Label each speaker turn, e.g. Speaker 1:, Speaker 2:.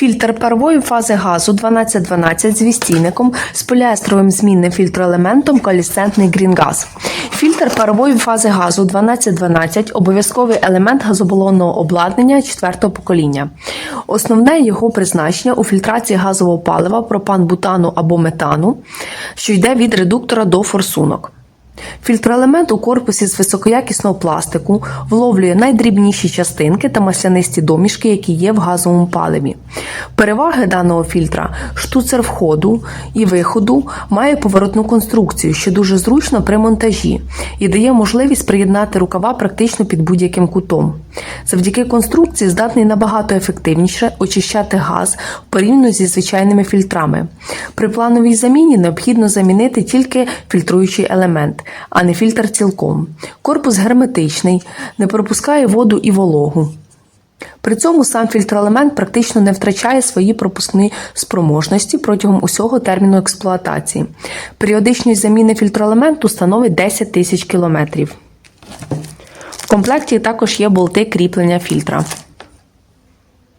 Speaker 1: Фільтр парової фази газу 1212 з відстійником з поліестровим змінним фільтроелементом коалесцентний грінгаз. Фільтр парової фази газу 1212 обов'язковий елемент газобалонного обладнання четвертого покоління. Основне його призначення у фільтрації газового палива, пропан-бутану або метану, що йде від редуктора до форсунок. Фільтроелемент у корпусі з високоякісного пластику вловлює найдрібніші частинки та маслянисті домішки, які є в газовому паливі. Переваги даного фільтра штуцер входу і виходу має поворотну конструкцію, що дуже зручно при монтажі і дає можливість приєднати рукава практично під будь-яким кутом. Завдяки конструкції здатний набагато ефективніше очищати газ порівняно зі звичайними фільтрами. При плановій заміні необхідно замінити тільки фільтруючий елемент, а не фільтр цілком. Корпус герметичний, не пропускає воду і вологу. При цьому сам фільтроелемент практично не втрачає свої пропускні спроможності протягом усього терміну експлуатації. Періодичність заміни фільтроелементу становить 10 тисяч кілометрів. В комплекті також є болти кріплення фільтра.